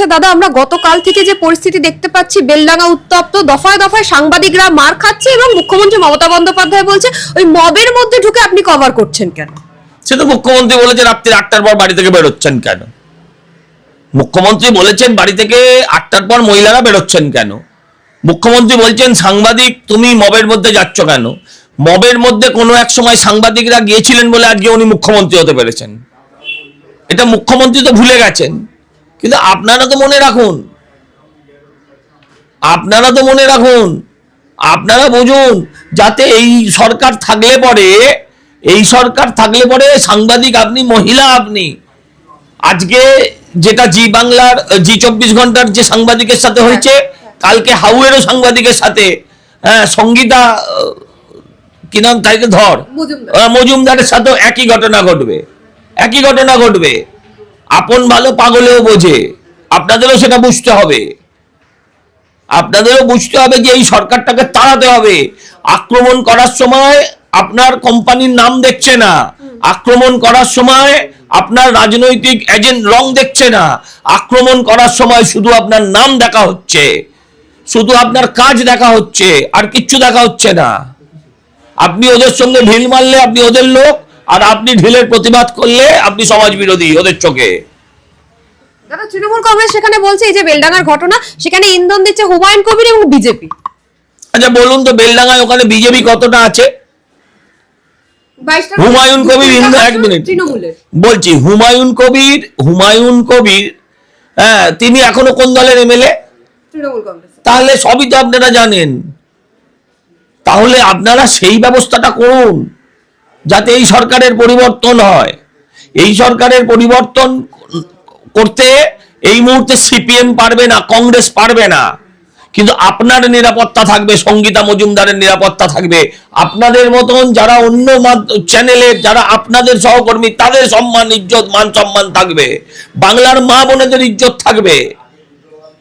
আচ্ছা দাদা, আমরা গতকাল থেকে যে পরিস্থিতি দেখতে পাচ্ছি, বেলডাঙ্গা উত্তপ্ত, দফায় দফায় সাংবাদিকরা মার খাচ্ছে এবং মুখ্যমন্ত্রী মমতা বন্দ্যোপাধ্যায় বলছে, ওই মবের মধ্যে ঢুকে আপনি কভার করছেন কেন? সে তো মুখ্যমন্ত্রী বলেছে রাত্রি আটটার পর বাড়ি থেকে বেরোচ্ছেন কেন? মুখ্যমন্ত্রী বলেছেন, বাড়ি থেকে আটটার পর মহিলারা বেরোচ্ছেন কেন? মুখ্যমন্ত্রী বলছেন, সাংবাদিক, তুমি মবের মধ্যে যাচ্ছ কেন? মবের মধ্যে কোনো এক সময় সাংবাদিকরা গিয়েছিলেন বলে আজকে উনি মুখ্যমন্ত্রী হতে পেরেছেন। এটা মুখ্যমন্ত্রী তো ভুলে গেছেন। কিন্তু আপনারা তো মনে রাখুন। আপনারা তো মনে রাখুন। আপনারা বুঝুন যাতে এই সরকার থাকলে পরে এই সরকার থাকলে পরে সাংবাদিক আপনি মহিলা আপনি। আজকে যেটা জি বাংলার জি চব্বিশ ঘণ্টার যে সাংবাদিকের সাথে হয়েছে কালকে হাউয়েরও সাংবাদিকের সাথে হ্যাঁ সঙ্গীতা কি নাম তাইকে ধর? মজুমদারের সাথেও একই ঘটনা ঘটবে। একই ঘটনা ঘটবে। আপন ভালো পাগলেও বোঝে। আপনাদেরও সেটা বুঝতে হবে। আপনাদেরও বুঝতে হবে যে এই সরকারটাকে তাড়াতে হবে। আক্রমণ করার সময় আপনার কোম্পানির নাম দেখছে না। আক্রমণ করার সময় আপনার রাজনৈতিক এজেন্ট রং দেখছে না। আক্রমণ করার সময় শুধু আপনার নাম দেখা হচ্ছে। শুধু আপনার কাজ দেখা হচ্ছে, আর কিচ্ছু দেখা হচ্ছে না। আপনি ওদের সঙ্গে ঢিল মারলে আপনি ওদের লোক আর আপনি ঢিলের প্রতিবাদ করলে আপনি সমাজ বিরোধী ওদের চোখে। দাদা তৃণমূল কংগ্রেস সেখানে বলছে এই যে বেলডাঙ্গার ঘটনা সেখানে ইন্ধন দিচ্ছে হুমায়ুন কবির এবং বিজেপি। আচ্ছা বলুন তো বেলডাঙ্গায় ওখানে বিজেপি কতটা আছে? হুমায়ুন কবির এক মিনিট। বলছি হুমায়ুন কবির হুমায়ুন কবির হ্যাঁ তিনি এখনও কোন দলের এমএলএ? তৃণমূল কংগ্রেস। তাহলে সবই তো আপনারা জানেন। তাহলে আপনারা সেই ব্যবস্থাটা করুন। যাতে এই সরকারের পরিবর্তন হয়। এই সরকারের পরিবর্তন করতে এই মুহূর্তে সিপিএম পারবে না, কংগ্রেস পারবে না। কিন্তু আপনার নিরাপত্তা থাকবে, সঙ্গীতা মজুমদারের নিরাপত্তা থাকবে। আপনাদের মতন যারা অন্য চ্যানেলের যারা আপনাদের সহকর্মী, তাদের সম্মান, ইজ্জত, মান সম্মান থাকবে। বাংলার মা বোনেদের ইজ্জত থাকবে।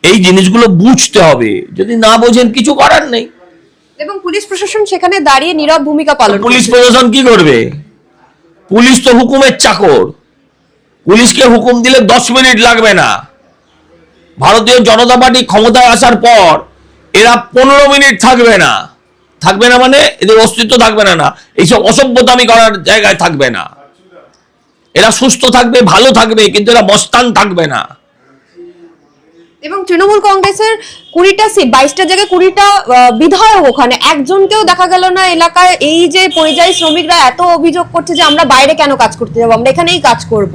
এই জিনিসগুলো বুঝতে হবে। যদি না বোঝেন, কিছু করার নেই। এবং পুলিশ প্রশাসন সেখানে দাঁড়িয়ে নীরব ভূমিকা পালন পুলিশ প্রশাসন কি করবে? পুলিশ তো হুকুমের চাকর। পুলিশকে হুকুম দিলে দশ মিনিট লাগবে না। ভারতীয় জনতা পার্টি ক্ষমতায় আসার পর এরা পনেরো মিনিট থাকবে না। থাকবে না মানে এদের অস্তিত্ব থাকবে না না। এইসব অসভ্যতামি করার জায়গায় থাকবে না। এরা সুস্থ থাকবে ভালো থাকবে কিন্তু এরা মস্তান থাকবে না। এবং তৃণমূল কংগ্রেসের কুড়িটা সিট বাইশটা জায়গায় কুড়িটা বিধায়ক ওখানে। একজনকেও দেখা গেল না এলাকায়। এই যে পরিযায়ী শ্রমিকরা এত অভিযোগ করছে যে আমরা বাইরে কেন কাজ করতে যাব? আমরা এখানেই কাজ করব।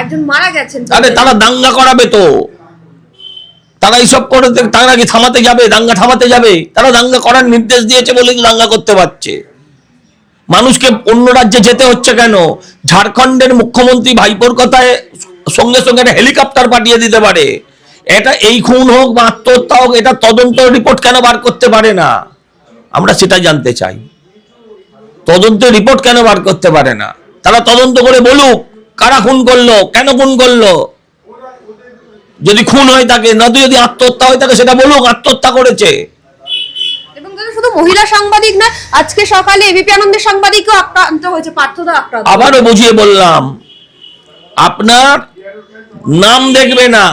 একজন মারা গেছেন। আরে, তারা দাঙ্গা করাবে তো। তারা এইসব করে, তারা কি থামাতে যাবে? দাঙ্গা থামাতে যাবে? তারা দাঙ্গা করার নির্দেশ দিয়েছে বলে দাঙ্গা করতে পারছে। মানুষকে অন্য রাজ্যে যেতে হচ্ছে কেন? ঝাড়খণ্ডের মুখ্যমন্ত্রী ভাইপোর কথায় সঙ্গে সঙ্গে একটা হেলিকপ্টার পাঠিয়ে দিতে পারে। এটা এই খুন হোক বা আত্মহত্যা হোক এটা তদন্ত রিপোর্ট কেন বার করতে পারে না? আমরা সেটা জানতে চাই। তদন্ত রিপোর্ট কেন বার করতে পারে না? তারা তদন্ত করে বলুক কারা খুন করল কেন খুন করল? যদি খুন হয় তাকে নয়তো যদি আত্মহত্যা হয় তাকে সেটা বলুক আত্মহত্যা করেছে। শুধু মহিলা সাংবাদিক না আজকে সকালে এবিপি আনন্দের সাংবাদিকও আক্রান্ত হয়েছে পার্থদা আক্রান্ত। আবারও বুঝিয়ে বললাম আপনার নাম দেখবে না।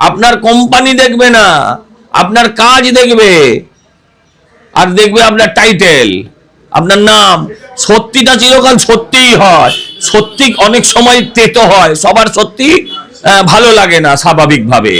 আপনার কোম্পানি দেখবে না, আপনার কাজ দেখবে, আর দেখবে আপনার টাইটেল আপনার নাম। সত্যিটা চিরকাল সত্যিই হয়। সত্যি অনেক সময় তেতো হয়, সবার সত্যি ভালো লাগে না স্বাভাবিকভাবে।